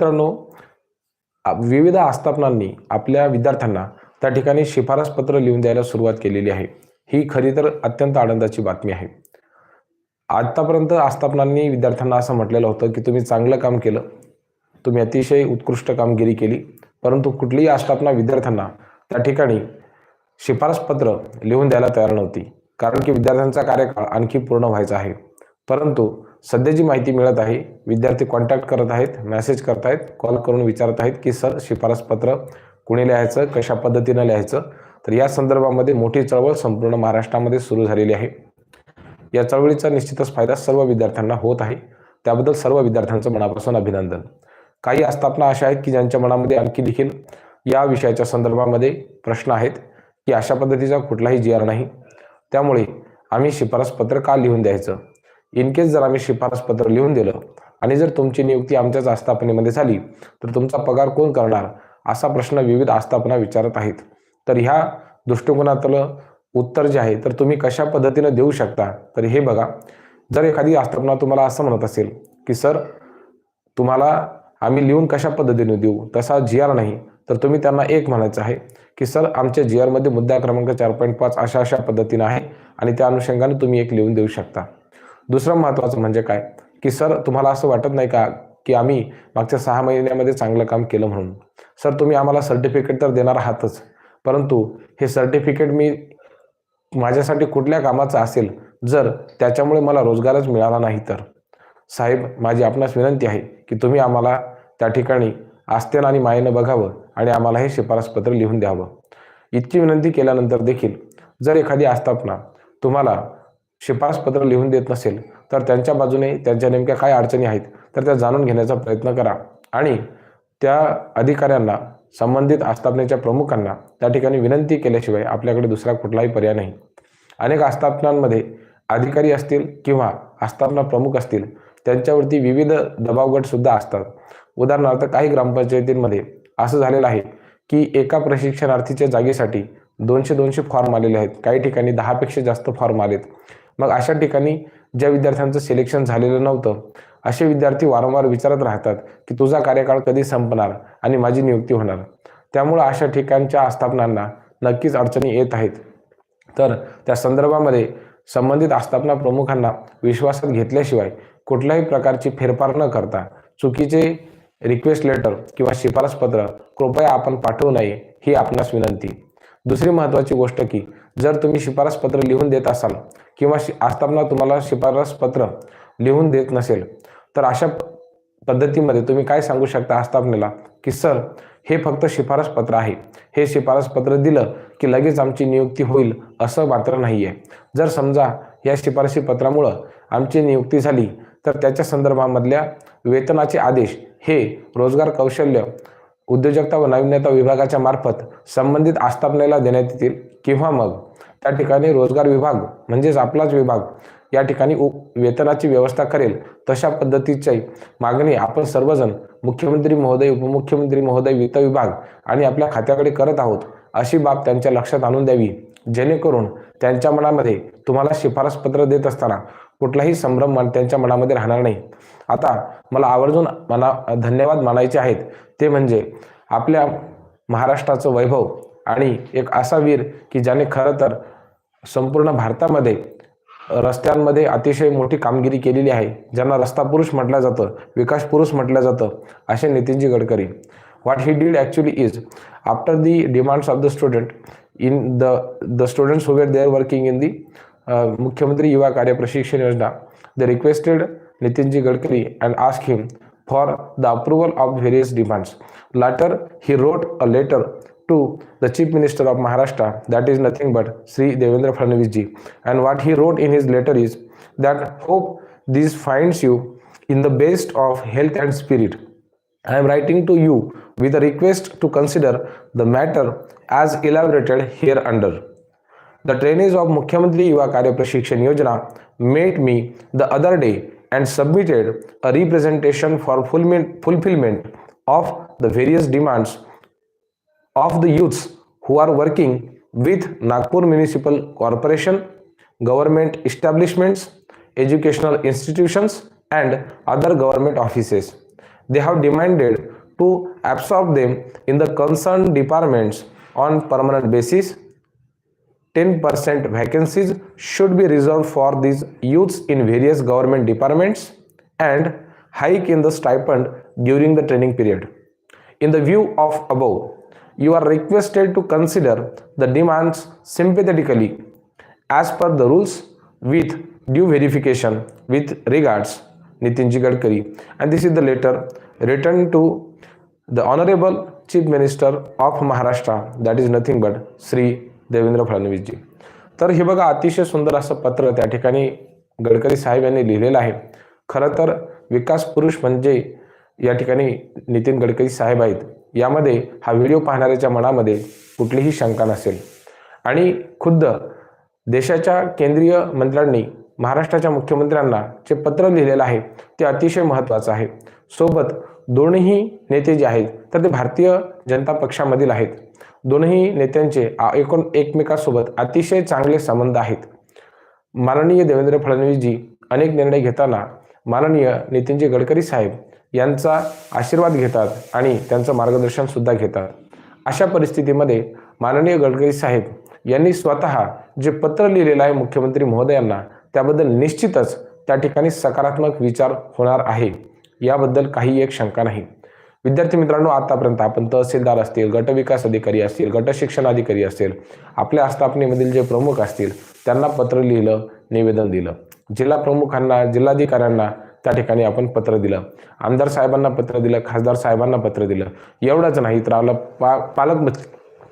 मित्रांनो विविध आस्थापनांनी आपल्या विद्यार्थ्यांना त्या ठिकाणी शिफारस पत्र लिहून द्यायला सुरुवात केलेली आहे. ही खरी तर अत्यंत आनंदाची बातमी आहे. आतापर्यंत आस्थापनांनी विद्यार्थ्यांना असं म्हटलेलं होतं की तुम्ही चांगलं काम केलं तुम्ही अतिशय उत्कृष्ट कामगिरी केली परंतु कुठलीही आस्थापना विद्यार्थ्यांना त्या ठिकाणी शिफारस पत्र लिहून द्यायला तयार नव्हती. कारण की विद्यार्थ्यांचा कार्यकाळ आणखी पूर्ण व्हायचा आहे. परंतु सध्या जी माहिती मिळत आहे विद्यार्थी कॉन्टॅक्ट करत आहेत मॅसेज करत आहेत कॉल करून विचारत आहेत की सर शिफारस पत्र कुणी लिहायचं कशा पद्धतीनं लिहायचं? तर या संदर्भामध्ये मोठी चळवळ संपूर्ण महाराष्ट्रामध्ये सुरू झालेली आहे. या चळवळीचा निश्चितच फायदा सर्व विद्यार्थ्यांना होत आहे. त्याबद्दल सर्व विद्यार्थ्यांचं मनापासून अभिनंदन. काही आस्थापना अशा आहेत की ज्यांच्या मनामध्ये आणखी देखील या विषयाच्या संदर्भामध्ये प्रश्न आहेत की अशा पद्धतीचा कुठलाही जी आर नाही. त्यामुळे आम्ही शिफारस पत्र का लिहून द्यायचं? इन केस जर आम्ही शिफारस पत्र लिहून दिलं आणि जर तुमची नियुक्ती आमच्याच आस्थापनेमध्ये झाली तर तुमचा पगार कोण करणार असा प्रश्न विविध आस्थापना विचारत आहेत. तर ह्या दृष्टिकोनातलं उत्तर जे आहे तर तुम्ही कशा पद्धतीनं देऊ शकता? तर हे बघा. जर एखादी आस्थापना तुम्हाला असं म्हणत असेल की सर तुम्हाला आम्ही लिहून कशा पद्धतीने देऊ? तसा जी आर नाही तर तुम्ही त्यांना एक म्हणायचं आहे की सर आमच्या जी आरमध्ये मुद्दा क्रमांक चार पॉईंट पाच अशा अशा पद्धतीनं आहे आणि त्या अनुषंगाने तुम्ही एक लिहून देऊ शकता. दुसरं महत्त्वाचं म्हणजे काय? की सर तुम्हाला असं वाटत नाही का की आम्ही मागच्या सहा महिन्यामध्ये चांगलं काम केलं म्हणून? सर तुम्ही आम्हाला सर्टिफिकेट तर देणार आहातच. परंतु हे सर्टिफिकेट मी माझ्यासाठी कुठल्या कामाचं असेल जर त्याच्यामुळे मला रोजगारच मिळाला नाही तर? साहेब माझी आपणास विनंती आहे की तुम्ही आम्हाला त्या ठिकाणी आस्थेनं आणि मायेनं बघावं आणि आम्हाला हे शिफारसपत्र लिहून द्यावं. इतकी विनंती केल्यानंतर देखील जर एखादी आस्थापना तुम्हाला शिफारसपत्र लिहून देत नसेल तर त्यांच्या बाजूने त्यांच्या नेमक्या काय अडचणी आहेत तर त्या जाणून घेण्याचा प्रयत्न करा. आणि त्या अधिकाऱ्यांना संबंधित आस्थापनेच्या प्रमुखांना त्या ठिकाणी विनंती केल्याशिवाय आपल्याकडे दुसरा कुठलाही पर्याय नाही. अनेक आस्थापनांमध्ये अधिकारी असतील किंवा आस्थापना प्रमुख असतील त्यांच्यावरती विविध दबावगटसुद्धा असतात. उदाहरणार्थ काही ग्रामपंचायतींमध्ये असं झालेलं आहे की एका प्रशिक्षणार्थीच्या जागेसाठी दोनशे दोनशे फॉर्म आलेले आहेत. काही ठिकाणी दहापेक्षा जास्त फॉर्म आलेत. मग अशा ठिकाणी ज्या विद्यार्थ्यांचं सिलेक्शन झालेलं नव्हतं असे विद्यार्थी वारंवार विचारत राहतात की तुझा कार्यकाळ कधी संपणार आणि माझी नियुक्ती होणार. त्यामुळं अशा ठिकाणच्या आस्थापनांना नक्कीच अडचणी येत आहेत. तर त्या संदर्भामध्ये संबंधित आस्थापना प्रमुखांना विश्वासात घेतल्याशिवाय कुठल्याही प्रकारची फेरफार न करता चुकीचे रिक्वेस्ट लेटर किंवा शिफारस पत्र कृपया आपण पाठवू नये ही आपणास विनंती. दुसरी महत्त्वाची गोष्ट की जर तुम्ही शिफारस पत्र लिहून देत असाल किंवा शि आस्थापना तुम्हाला शिफारस पत्र लिहून देत नसेल तर अशा प- पद्धतीमध्ये तुम्ही काय सांगू शकता आस्थापनेला? की सर हे फक्त शिफारस पत्र आहे. हे शिफारस पत्र दिलं की लगेच आमची नियुक्ती होईल असं मात्र नाही आहे जर समजा या शिफारसी पत्रामुळं आमची नियुक्ती झाली तर त्याच्या संदर्भामधल्या वेतनाचे आदेश हे रोजगार कौशल्य उद्योजकता व नाविन्यता विभागाच्या मार्फत संबंधित आस्थापनेला देण्यात येतील किंवा मग त्या ठिकाणी रोजगार विभाग म्हणजेच आपलाच विभाग या ठिकाणी वेतनाची व्यवस्था करेल. तशा पद्धतीची मागणी आपण सर्वजण मुख्यमंत्री महोदय उपमुख्यमंत्री महोदय वित्त विभाग आणि आपल्या खात्याकडे करत आहोत अशी बाब त्यांच्या लक्षात आणून द्यावी. जेणेकरून त्यांच्या मनामध्ये तुम्हाला शिफारस पत्र देत असताना कुठलाही संभ्रम त्यांच्या मनामध्ये राहणार नाही. आता मला आवर्जून मना धन्यवाद मानायचे आहेत. ते म्हणजे आपल्या महाराष्ट्राचं वैभव आणि एक असा वीर की ज्याने खरं तर संपूर्ण भारतामध्ये रस्त्यांमध्ये अतिशय मोठी कामगिरी केलेली आहे. ज्यांना रस्ता पुरुष म्हटलं जातं विकास पुरुष म्हटलं जातं असे Nitinji Gadkari. What he did actually is after the demands of the student in the the students who were there working in the Mukhyamantri Yuva Karya Prashikshan Yojana the requested Nitinji Gadkari and asked him for the approval of various demands. Later, he wrote a letter to the Chief Minister of Maharashtra, that is nothing but Sri Devendra Fadnavis. And what he wrote in his letter is that hope this finds you in the best of health and spirit. I am writing to you with a request to consider the matter as elaborated hereunder. The trainees of Mukhyamantri Yuva Karya Prashikshan Yojana met me the other day and submitted a representation for fulfillment, of the various demands of the youths who are working with Nagpur Municipal Corporation, government establishments, educational institutions, and other government offices. they have demanded to absorb them in the concerned departments on permanent basis 10% vacancies should be reserved for these youths in various government departments and hike in the stipend during the training period. In the view of above, you are requested to consider the demands sympathetically as per the rules with due verification with regards Nitin Gadkari and this is the letter written to the Honorable Chief Minister of Maharashtra that is nothing but Sri Devendra Fadnavis ji. तर हे बघा अतिशय सुंदर असं पत्र त्या ठिकाणी गडकरी साहेब यांनी लिहिलेलं आहे. खरं तर विकास पुरुष म्हणजे या ठिकाणी नितीन गडकरी साहेब आहेत. यामध्ये हा व्हिडिओ पाहणाऱ्याच्या मनामध्ये कुठलीही शंका नसेल. आणि खुद्द देशाच्या केंद्रीय मंत्र्यांनी महाराष्ट्राच्या मुख्यमंत्र्यांना जे पत्र लिहिलेलं आहे ते अतिशय महत्त्वाचं आहे. सोबत दोनही नेते जे आहेत तर ते भारतीय जनता पक्षामधील आहेत. दोनही नेत्यांचे एकूण एकमेकांसोबत अतिशय चांगले संबंध आहेत. माननीय देवेंद्र फडणवीसजी अनेक निर्णय घेताना माननीय नितीनजी गडकरी साहेब यांचा आशीर्वाद घेतात आणि त्यांचं मार्गदर्शन सुद्धा घेतात. अशा परिस्थितीमध्ये माननीय गडकरी साहेब यांनी स्वतः जे पत्र लिहिलेलं आहे मुख्यमंत्री महोदयांना त्याबद्दल निश्चितच त्या ठिकाणी सकारात्मक विचार होणार आहे. याबद्दल काही एक शंका नाही. विद्यार्थी मित्रांनो आतापर्यंत आपण तहसीलदार असतील गट विकास अधिकारी असतील गट शिक्षण अधिकारी असतील आपल्या आस्थापनेमधील जे प्रमुख असतील त्यांना पत्र लिहिलं निवेदन दिलं. जिल्हा प्रमुखांना जिल्हाधिकाऱ्यांना त्या ठिकाणी आपण पत्र दिलं. आमदार साहेबांना पत्र दिलं खासदार साहेबांना पत्र दिलं. एवढंच नाही तर आपलं पा पालक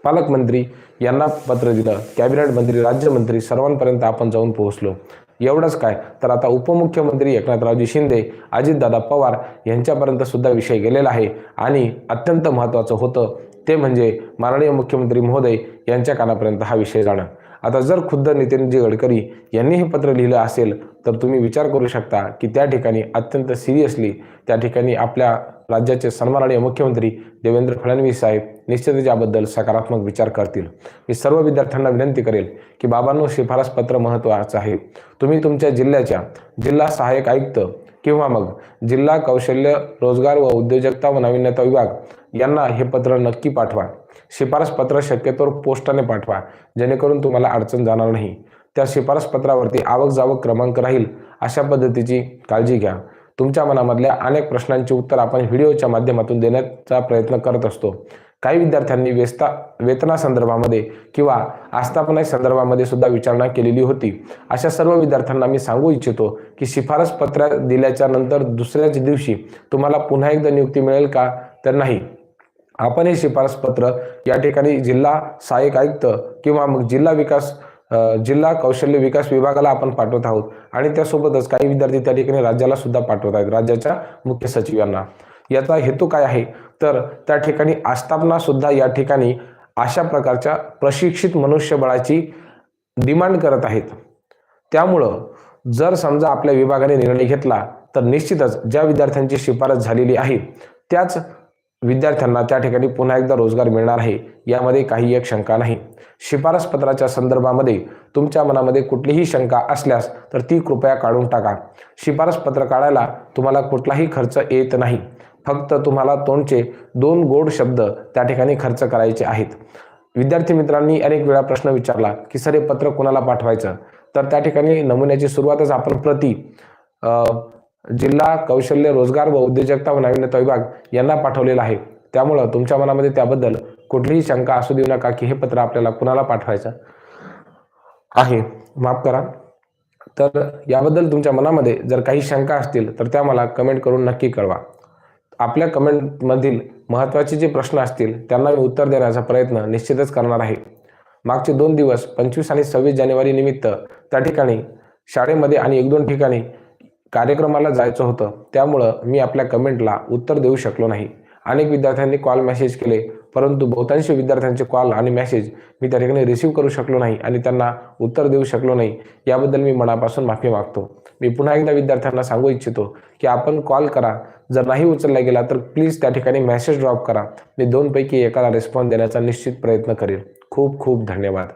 पालकमंत्री यांना पत्र दिलं. कॅबिनेट मंत्री राज्यमंत्री सर्वांपर्यंत आपण जाऊन पोहोचलो. एवढंच काय? तर आता उपमुख्यमंत्री एकनाथरावजी शिंदे अजितदादा पवार यांच्यापर्यंत सुद्धा विषय गेलेला आहे. आणि अत्यंत महत्त्वाचं होतं ते म्हणजे माननीय मुख्यमंत्री महोदय यांच्या कानापर्यंत हा विषय जाणं. आता जर खुद्द नितीनजी गडकरी यांनी हे पत्र लिहिलं असेल तर तुम्ही विचार करू शकता की त्या ठिकाणी अत्यंत सिरियसली त्या ठिकाणी आपल्या राज्याचे सन्माननीय मुख्यमंत्री देवेंद्र फडणवीस साहेब निश्चितच याबद्दल सकारात्मक विचार करतील. मी सर्व विद्यार्थ्यांना विनंती करेल की बाबांनो शिफारस पत्र महत्त्वाचं आहे. तुम्ही तुमच्या जिल्ह्याच्या जिल्हा सहाय्यक आयुक्त किंवा मग जिल्हा कौशल्य रोजगार व उद्योजकता व नाविन्यता विभाग यांना हे पत्र नक्की पाठवा. शिफारस पत्र शक्यतोवर पोस्टाने पाठवा जेणेकरून तुम्हाला अडचण जाणार नाही. त्या शिफारस पत्रावरती आवक जावक क्रमांक राहील अशा पद्धतीची काळजी घ्या. तुमच्या मनामधल्या अनेक प्रश्नांची उत्तर आपण व्हिडिओच्या माध्यमातून देण्याचा प्रयत्न करत असतो. काही विद्यार्थ्यांनी वेस्ता वेतनासंदर्भामध्ये किंवा आस्थापना संदर्भामध्ये सुद्धा विचारणा केलेली होती. अशा सर्व विद्यार्थ्यांना मी सांगू इच्छितो की शिफारस पत्र दिल्याच्या नंतर दुसऱ्याच दिवशी तुम्हाला पुन्हा एकदा नियुक्ती मिळेल का? तर नाही. आपण हे शिफारस पत्र या ठिकाणी जिल्हा सहाय्यक आयुक्त किंवा मग जिल्हा विकास जिल्हा कौशल्य विकास विभागाला आपण पाठवत आहोत. आणि त्यासोबतच काही विद्यार्थी त्या ठिकाणी राज्याला सुद्धा पाठवत आहेत. राज्याच्या मुख्य सचिवांना. याचा हेतू काय आहे? तर त्या ठिकाणी आस्थापना सुद्धा या ठिकाणी अशा प्रकारच्या प्रशिक्षित मनुष्यबळाची डिमांड करत आहेत. त्यामुळं जर समजा आपल्या विभागाने निर्णय घेतला तर निश्चितच ज्या विद्यार्थ्यांची शिफारस झालेली आहे त्याच विद्यार्थ्यांना त्या ठिकाणी पुन्हा एकदा रोजगार मिळणार आहे यामध्ये काही एक शंका नाही. शिफारस पत्राच्या संदर्भामध्ये तुमच्या मनामध्ये कुठलीही शंका असल्यास तर ती कृपया काढून टाका. शिफारस पत्र काढायला तुम्हाला कुठलाही खर्च येत नाही. फक्त तुम्हाला तोंडचे दोन गोड शब्द त्या ठिकाणी खर्च करायचे आहेत. विद्यार्थी मित्रांनी अनेक वेळा प्रश्न विचारला की सर हे पत्र कोणाला पाठवायचं? तर त्या ठिकाणी नमुन्याची सुरुवातच आपण प्रति जिल्हा कौशल्य रोजगार व उद्योजकता व नाविन्यता विभाग यांना पाठवलेला आहे. त्यामुळं तुमच्या मनामध्ये त्याबद्दल कुठलीही शंका असू देऊ नका की हे पत्र आपल्याला कुणाला पाठवायचं आहे. माफ करा. तर याबद्दल तुमच्या मनामध्ये जर काही शंका असतील तर त्या मला कमेंट करून नक्की कळवा. आपल्या कमेंटमधील महत्त्वाचे जे प्रश्न असतील त्यांना मी उत्तर देण्याचा प्रयत्न निश्चितच करणार आहे. मागचे दोन दिवस पंचवीस आणि सव्वीस जानेवारी निमित्त त्या ठिकाणी शाळेमध्ये आणि एक दोन ठिकाणी कार्यक्रमाला जायचं होतं त्यामुळं मी आपल्या कमेंटला उत्तर देऊ शकलो नाही. अनेक विद्यार्थ्यांनी कॉल मेसेज केले परंतु बहुतांशी विद्यार्थ्यांचे कॉल आणि मेसेज मी त्या ठिकाणी रिसीव्ह करू शकलो नाही आणि त्यांना उत्तर देऊ शकलो नाही याबद्दल मी मनापासून माफी मागतो. मी पुन्हा एकदा विद्यार्थ्यांना सांगू इच्छितो की आपण कॉल करा जर नाही उचलला गेला तर प्लीज त्या ठिकाणी मेसेज ड्रॉप करा. मी दोनपैकी एकाला रिस्पॉन्स देण्याचा निश्चित प्रयत्न करेन. खूप खूप धन्यवाद.